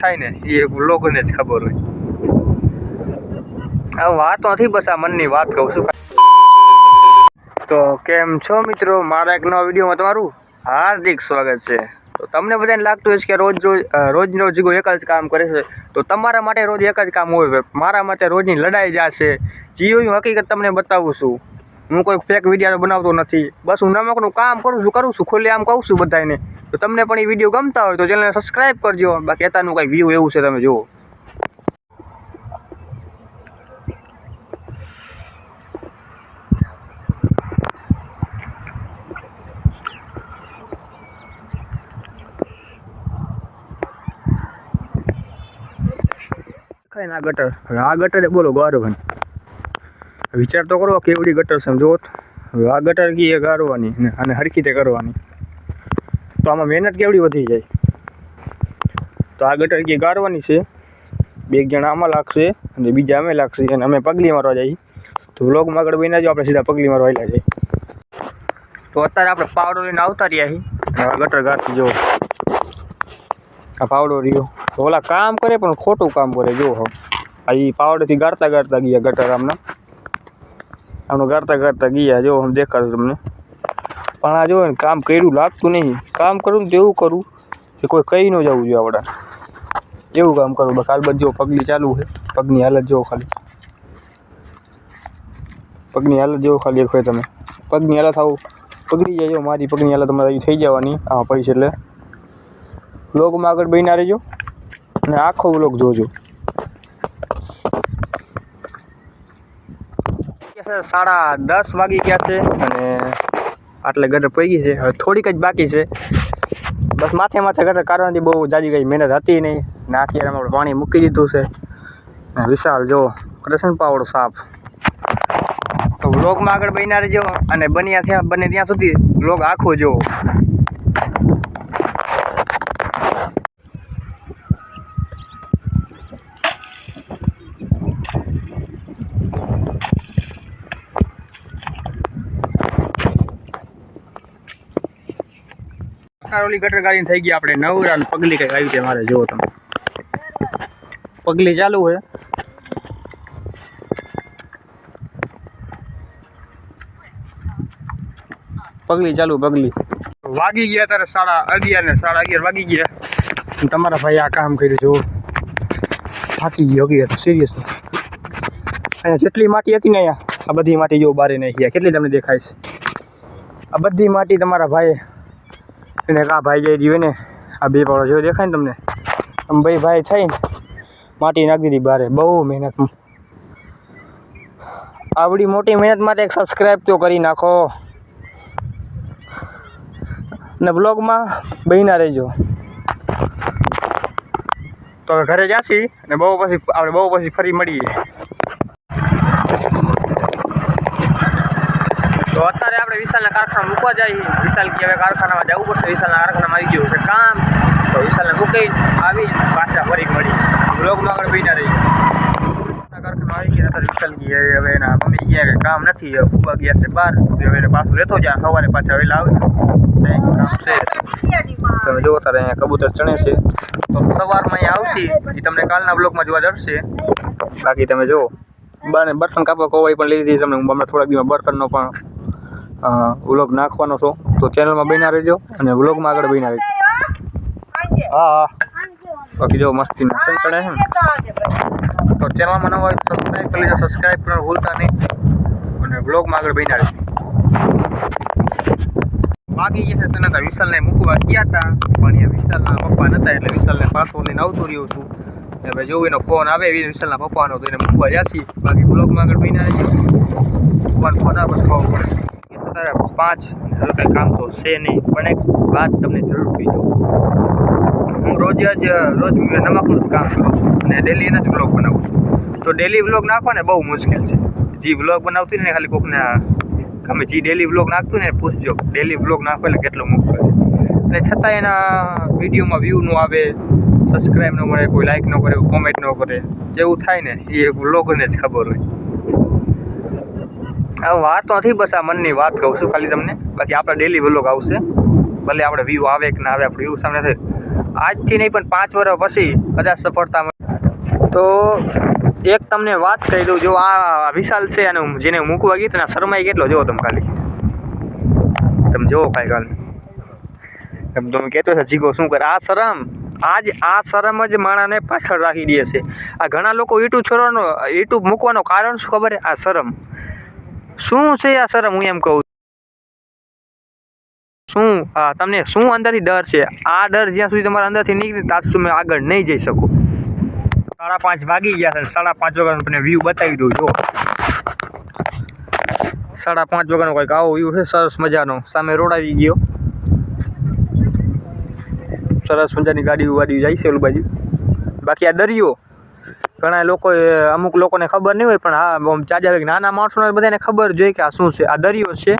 થાય ને, એ લોકોને જ ખબર હોય. આ વાત નથી, બસ આ મનની વાત કહું છું. તો કેમ છો મિત્રો? મારા એક નવા વિડીયોમાં તમારું હાર્દિક સ્વાગત છે. તો તમને બધાને લાગતું હશે કે રોજ રોજ રોજનો રોજ રોજ એક જ કામ કરે છે. તો તમારા માટે રોજ એક જ કામ હોય, મારા માટે રોજની લડાઈ જશે. જીવની હકીકત તમને બતાવું છું. હું કોઈ ફેક વીડિયો બનાવતો નથી. બસ હું નમકનું કામ કરું છું કરું છું ખુલ્લે આમ કહું છું બધાને તો તમને પણ એ વીડિયો ગમતા હોય તો ચેનલને સબસ્ક્રાઈબ કરજો. બાકી અત્યારનું કંઈ વ્યૂ એવું છે તમે જુઓ. ખાઈને આ ગટર? આ ગટરે બોલો, ગારવાની. વિચાર તો કરો કેવડી ગટર સમજો આ ગટર કી એ ગારવાની ને અને હરખી રીતે કરવાની. તો આમાં મહેનત કેવડી વધી જાય? તો આ ગટર કી ગારવાની છે. બે જણા આમાં લાગશે અને બીજા અમે લાગશે અને અમે પગલી મારવા જઈએ તો વ્લોગમાં આગળ બની આપણે સીધા પગલી મારવા આવેલા જઈએ તો અત્યારે આપણે પાવડો લઈને આવતા રહ્યા આ ગટર ગારતી જુઓ. આ પાવડો રહ્યો. તો ઓલા કામ કરે પણ ખોટું કામ કરે જો હવે. આ એ પાવડોથી ગાળતા ગાળતા ગયા ગટર આમના. આમનું ગારતા ગાળતા ગયા જો હમ દેખાડું તમને. પણ આ જો ને કામ કર્યું, લાગતું નહીં. કામ કરું ને તો એવું કરું કે કોઈ કહી ન જવું જોઈએ આપણે. એવું કામ કરું. બસ હાલ જો પગલી ચાલુ છે. પગની હાલત જોવો ખાલી. પગની હાલત જોવો ખાલી એક તમે. પગની હાલત આવું પગડી જાય મારી પગની હાલત તમારે થઈ જવાની. આ પડી છે એટલે. બ્લોગમાં આગળ બન્યા રહેજો. અને આખો બ્લોગ જોજો. સાડા દસ વાગી ગયા છે અને આટલે ગટર પડી ગઈ છે. હવે થોડીક જ બાકી છે. બસ માથે માથે ગટર કાઢવાની બહુ જાજી કઈ મહેનત હતી નહીં. ને અત્યારે આપણે પાણી મૂકી દીધું છે. વિશાલ જો કૃષ્ણ પાવડો સાફ. તો વ્લોગમાં આગળ બન્યા રહેજો અને બન્યા ત્યાં બને ત્યાં સુધી વ્લોગ આખો જોવો. ઓલી ગટર ગાડી થઈ ગઈ આપણે નવરા ને પગલી કઈ આવી છે મારે જોવો તમે. પગલી ચાલુ હોય. પગલી ચાલુ, પગલી. વાગી ગયા ત્યારે સાડા અગિયાર ને સાડા અગિયાર વાગી ગયા. તમારા ભાઈ આ કામ કર્યું જો થાકી ગયો ગયા સિરિયસ અહીંયા જેટલી માટી હતી ને અહીંયા, આ બધી માટી જો બારે ગયા કેટલી તમને દેખાય છે? આ બધી માટી તમારા ભાઈ એને કા ભાઈ જઈ રહ્યું ને, આ બે પાડો જો દેખાય ને તમને. ભાઈ ભાઈ થઈને માટી નાખી દીધી બારે, બહુ મહેનત. આવડી મોટી મહેનત માટે એક સબસ્ક્રાઈબ તો કરી નાખો. ને બ્લોગમાં બહીના રહેજો. તો હવે ઘરે જાશી અને બહુ પછી, આપણે બહુ પછી ફરી મળીએ. તો અત્યારે વિશાલના મૂકવા જાય વિશાલ કે હવે કારખાનામાં જવું પડશે. વિશાલના કારખાનામાં આવી ગયું છે કામ. તો વિશાલને મૂકી આવી પાછા ફરી મળી. બ્લોગમાં આગળ બીજા રહી કારખાના આવી ગયા અત્યારે વિશાલ હવે એના ગયા કે કામ નથી. ફૂબા ગયા છે બહાર. હવે એને પાછું લેતો જા. સવારે પાછા વહેલા આવજો તમે જુઓ તારે અહીંયા કબૂતર ચણે છે. તો સવારમાં અહીંયા આવશે. પછી તમને કાલના બ્લોગમાં જોવા જશે બાકી તમે જુઓ. બાને બર્તન કાપવા કોવાળી પણ લીધી હતી તમને હમણાં થોડાક દિવસમાં બર્તનનો પણ વ્લોગ નાખવાનો છો. તો ચેનલમાં બન્યા રહેજો અને વ્લોગમાં આગળ બન્યા રહેજો. હા હા. બાકી જો મસ્તી નાખે ચડે છે ને. તો ચેનલમાં નવા હોય સબસ્ક્રાઈબ કરી લેજો. સબસ્ક્રાઈબ કરવાનું ભૂલતા નહીં. અને વ્લોગમાં આગળ બન્યા રહેજો. બાકી જે છે તને વિશાલને મૂકવા ગયા હતા. પણ એ વિશાલના પપ્પા નતા એટલે વિશાલને પાછો લઈને આવતો રહ્યો છું હવે જો એનો ફોન આવે એવી વિશાલના પપ્પાનો તો એને મૂકવા જાશી બાકી બ્લોગમાં આગળ બન્યા રહેજો. ફોન ફોન પર ખબર પડે. એ પાંચ કામ તો છે નહીં, પણ એક વાત તમને જરૂર કહી દઉં હું રોજ જ, રોજ નમકનું જ કામ કરું છું, અને ડેલી એના જ બ્લોગ બનાવું છું. તો ડેલી બ્લોગ નાખવા ને બહુ મુશ્કેલ છે. જે બ્લોગ બનાવતી ને ખાલી કોકને તમે જે ડેલી બ્લોગ નાખતું ને પૂછજો. ડેલી બ્લોગ નાખો એટલે કેટલો મુશ્કેલ અને છતાં એના વિડીયોમાં વ્યૂ ન આવે સબસ્ક્રાઈબ ન મળે, કોઈ લાઇક ન કરે કોમેન્ટ ન કરે, જેવું થાય ને એ બ્લોગને જ ખબર હોય. વાત નથી બસ આ મનની વાત કહું છું ખાલી તમને. બાકી આપણે ડેલી વ્લોગ આવશે. ભલે આપણે વ્યૂ આવે કે ના આવે, આપણે વ્યૂ સામે થાય આજથી નહીં, પણ પાંચ વર્ષ પછી કદાચ સફળતા મળે. તો એક તમને વાત કહી દઉં, જો આ વિશાલ છે અને જેને મૂકવા ગઈ તેના શરમાઈ કેટલો જોવો તમે ખાલી. તમે જોવો કાંઈ કાલ. તમે તમે કહેતો છે, જીગો શું કરે? આ શરમ, આજ આ શરમ જ માણાને પાછળ રાખી દે છે. આ ઘણા લોકો યુટ્યુબ છોડવાનો યુટ્યુબ મૂકવાનો કારણ શું ખબર આ શરમ. શું છે આ શરમ હું એમ કહું શું? તમને શું અંદરથી ડર છે? આ ડર જ્યાં સુધી તમારા અંદરથી નીકળી, ત્યાં સુધી તમે આગળ નહીં જઈ શકો. સાડા પાંચ વાગી ગયા છે. સાડા પાંચ વાગ્યાનો તમને વ્યૂ બતાવી દઉં જો સાડા પાંચ વાગ્યાનો કંઈક આવો વ્યૂ છે. સરસ મજાનો. સામે રોડ આવી ગયો. સરસ મજાની ગાડી વાડી જાય છે ઓલું બાજુ. બાકી આ દરિયો ઘણા લોકો અમુક લોકોને ખબર નહીં હોય, પણ હા ચાજા નાના માણસોને બધાને ખબર જોઈએ કે આ શું છે, આ દરિયો છે.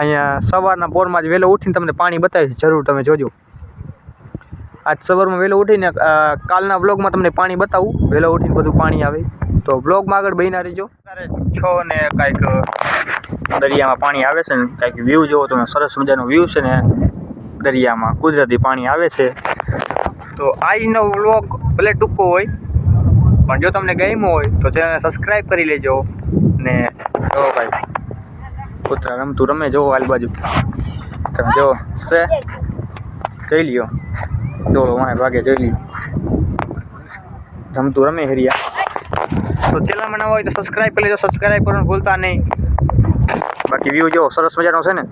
અહીંયા સવારના પોરમાં જ વહેલો ઉઠીને તમને પાણી બતાવીશ, જરૂર તમે જોજો. આજ સવારમાં વહેલો ઉઠીને કાલના વ્લોગમાં તમને પાણી બતાવું. વહેલો ઉઠીને બધું પાણી આવે. તો વ્લોગમાં આગળ બહીના રહેજો. છ ને કાંઈક દરિયામાં પાણી આવે છે ને, કાંઈક વ્યૂ જોવો તમે, સરસ મજાનો વ્યૂ છે ને, દરિયામાં કુદરતી પાણી આવે છે. તો આજનો વ્લોગ ભલે ટૂંકો હોય પણ જો તમને ગમ્યું હોય તો ચેનલને સબસ્ક્રાઈબ કરી લેજો ને જો ભાઈ કૂતરા રમતું રમે જો આલ બાજુ. તમે જો, છે? જોઈ લ્યો. દોડો વાંહે ભાગે, જોઈ લ્યો. રમતું રમે હેરિયા. તો ચેનલમાં નવા હોય તો સબસ્ક્રાઈબ કરી લેજો સબસ્ક્રાઈબ કરવાનું ભૂલતા નહીં. બાકી વ્યૂ જો સરસ મજાનો છે ને?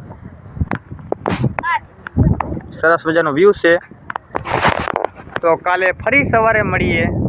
સરસ મજાનો વ્યૂ છે. તો કાલે ફરી સવારે મળીએ.